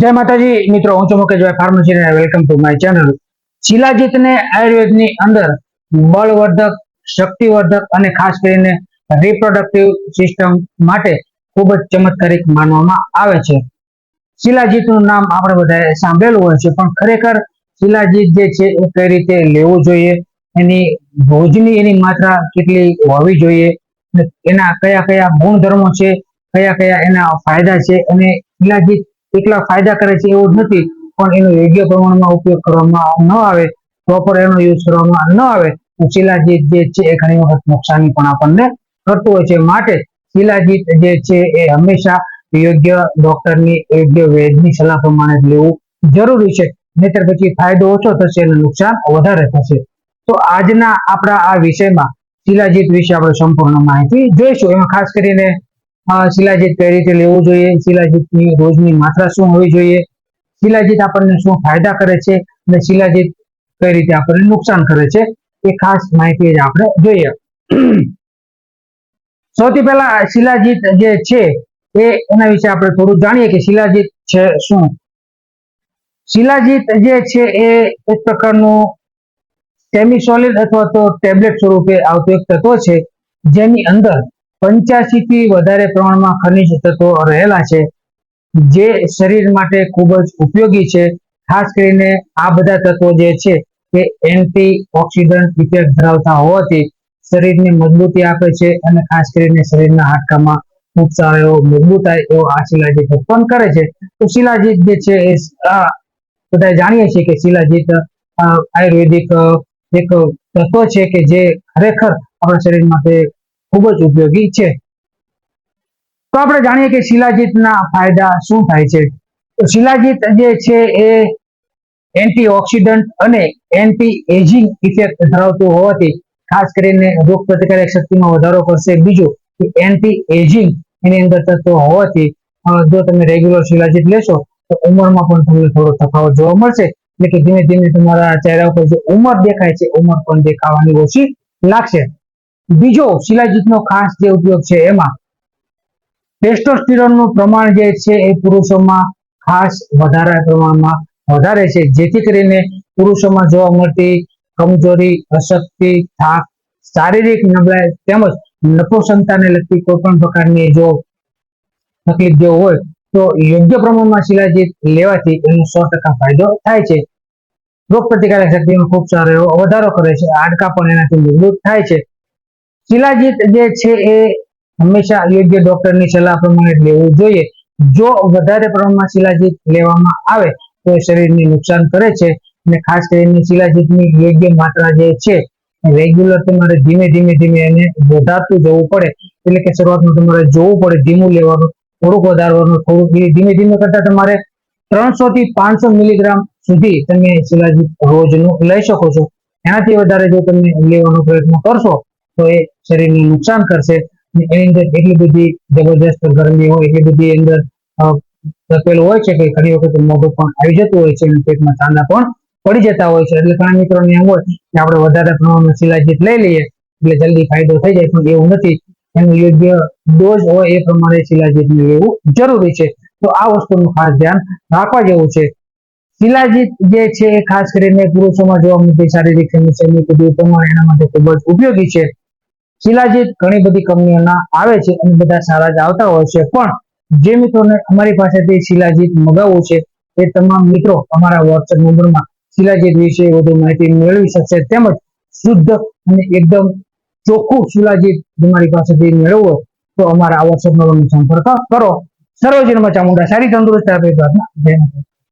જય માતાજી, મિત્રો, હું છું Mukeshbhai pharmacy welcome to my channel શિલાજીતને આયુર્વેદની અંદર બળવર્ધક, શક્તિવર્ધક અને ખાસ કરીને રિપ્રોડક્ટિવ સિસ્ટમ માટે ખૂબ જ ચમત્કારિક માનવામાં આવે છે. શિલાજીતનું નામ આપણે બધાએ સાંભળેલું હોય છે, પણ ખરેખર શિલાજીત જે છે એ કઈ રીતે લેવું જોઈએ? એની ભોજની એની માત્રા કેટલી હોવી જોઈએ? એના કયા કયા ગુણધર્મો છે? કયા કયા એના ફાયદા છે? અને શિલાજીત એટલા ફાયદા કરે છે એવું નથી, પણ એનો યોગ્ય પ્રમાણમાં ઉપયોગ કરવામાં ન આવે પ્રોપર એનો યુઝ કરવામાં ન આવે, તો શિલાજીત જે છે એ ઘણી વખત નુકસાની પણ આપણને કરતું હોય છે. માટે શિલાજીત જે છે એ હંમેશા યોગ્ય ડોક્ટરની યોગ્ય વૈદની સલાહ પ્રમાણે લેવું જરૂરી છે. નહીતર પછી ફાયદો ઓછો થશે અને નુકસાન વધારે થશે. તો આજના આપણા આ વિષયમાં શિલાજીત વિશે આપણે સંપૂર્ણ માહિતી જોઈશું. એમાં ખાસ કરીને શિલાજીત કઈ રીતે લેવું જોઈએ? શિલાજીતની રોજની માત્રા શું હોવી જોઈએ? શિલાજીત આપણને શું ફાયદા કરે છે? અને શિલાજીત કઈ રીતે આપણને નુકસાન કરે છે? એ ખાસ માહિતી આપણે જોઈએ. સૌથી પહેલા શિલાજીત જે છે, એ એના વિશે આપણે થોડું જાણીએ કે શિલાજીત છે શું? શિલાજીત જે છે, એ એક પ્રકારનું સેમી અથવા તો ટેબ્લેટ સ્વરૂપે આવતું એક તત્વ છે, જેની અંદર પંચ્યાસી થી વધારે પ્રમાણમાં ખનિજ તત્વો રહેલા છે, જે શરીર માટે ખૂબ જ ઉપયોગી છે. ખાસ કરીને આ બધા તત્વો જે છે, એ એન્ટી ઓક્સિડન્ટ ઇફેક્ટ ધરાવતા હોવાથી શરીરને મજબૂતી આપે છે અને ખાસ કરીને શરીરના હાડકામાં ખૂબ સારો એવો મજબૂતાઈ એવો આ શિલાજીત ઉત્પન્ન કરે છે. તો શિલાજીત જે છે, એ બધા જાણીએ છીએ કે શિલાજીત આયુર્વેદિક, એક તત્વ છે કે જે ખરેખર આપણા શરીર માટે ખૂબ જ ઉપયોગી છે. તો આપણે જાણીએ કે શિલાજીતના ફાયદા શું થાય છે? તો શિલાજીત જે છે એ એન્ટીઓક્સિડન્ટ અને એન્ટી એજિંગ ઇફેક્ટ ધરાવતું હોવાથી ખાસ કરીને રોગ પ્રતિકારક શક્તિમાં વધારો કરશે. બીજું કે એન્ટી એજિંગ એની અંદર થતો હોવાથી જો તમે રેગ્યુલર શિલાજીત લેશો, તો ઉંમરમાં પણ તમને થોડો તફાવત જોવા મળશે. એટલે કે ધીમે ધીમે તમારા ચહેરા ઉપર જે ઉંમર દેખાય છે, ઉંમર પણ દેખાવાની ઓછી લાગશે. બીજો શિલાજીતનો ખાસ જે ઉપયોગ છે એમાં ટેસ્ટોસ્ટેરોનનું પ્રમાણ જે છે એ પુરુષોમાં ખાસ વધારે પ્રમાણમાં વધારે છે. જેથી કરીને પુરુષોમાં જોવા મળતી કમજોરી, અશક્તિ, થાક, શારીરિક નબળાઈ તેમજ નપુસંતાને લગતી કોઈ પણ પ્રકારની જો તકલીફ જો હોય તો યોગ્ય પ્રમાણમાં શિલાજીત લેવાથી એનો સો ટકા ફાયદો થાય છે. રોગ પ્રતિકારક શક્તિમાં ખૂબ સારો એવો વધારો કરે છે. હાડકા પણ એનાથી મજબૂત થાય છે. શિલાજીત જે છે એ હંમેશા યોગ્ય ડોક્ટરની સલાહ પ્રમાણે લેવું જોઈએ. જો વધારે પ્રમાણમાં શિલાજીત લેવામાં આવે, તો એ શરીરને નુકસાન કરે છે અને ખાસ કરીને શિલાજીતની યોગ્ય માત્રા જે છે રેગ્યુલર તમારે ધીમે ધીમે ધીમે એને વધારતું જવું પડે. એટલે કે શરૂઆતમાં તમારે જોવું પડે, ધીમું લેવાનું, થોડુંક વધારવાનું, થોડુંક ધીમે ધીમે કરતા તમારે ત્રણસો થી પાંચસો મિલીગ્રામ સુધી તમે શિલાજીત રોજનું લઈ શકો છો. એનાથી વધારે જો તમે લેવાનો પ્રયત્ન કરશો તો એ શરીરને નુકસાન કરશે. એની અંદર એટલી બધી જબરજસ્ત ગરમી હોય, એટલી બધી અંદર તપેલું હોય છે કે ઘણી વખત મોઢું પણ આવી જતું હોય છે અને પેટમાં ચાંદા પણ પડી જતા હોય છે. એટલે ઘણા મિત્રોને એમ હોય કે આપણે વધારે પ્રમાણમાં શિલાજીત લઈ લઈએ, એટલે જલ્દી ફાયદો થઈ જાય, પણ એવું નથી. એનું યોગ્ય ડોઝ હોય એ પ્રમાણે શિલાજીત લેવું જરૂરી છે. તો આ વસ્તુનું ખાસ ધ્યાન રાખવા જેવું છે. શિલાજીત જે છે એ ખાસ કરીને પુરુષોમાં જોવા મળતી શારીરિક એ પ્રમાણે એના માટે ખૂબ જ ઉપયોગી છે. શિલાજીત ઘણી બધી કંપનીઓના આવે છે અને બધા સારા જ આવતા હોય છે. પણ જે મિત્રોને અમારી પાસેથી શિલાજીત મગાવવું છે એ તમામ મિત્રો અમારા વોટ્સએપ નંબરમાં શિલાજીત વિશે વધુ માહિતી મેળવી શકશે. તેમજ શુદ્ધ અને એકદમ ચોખ્ખું શિલાજીત તમારી પાસેથી મેળવવું તો અમારા વોટ્સએપ નંબરનો સંપર્ક કરો. સર્વજનમાં ચામુંડા સારી તંદુરસ્ત આપે પ્રાર્થના જય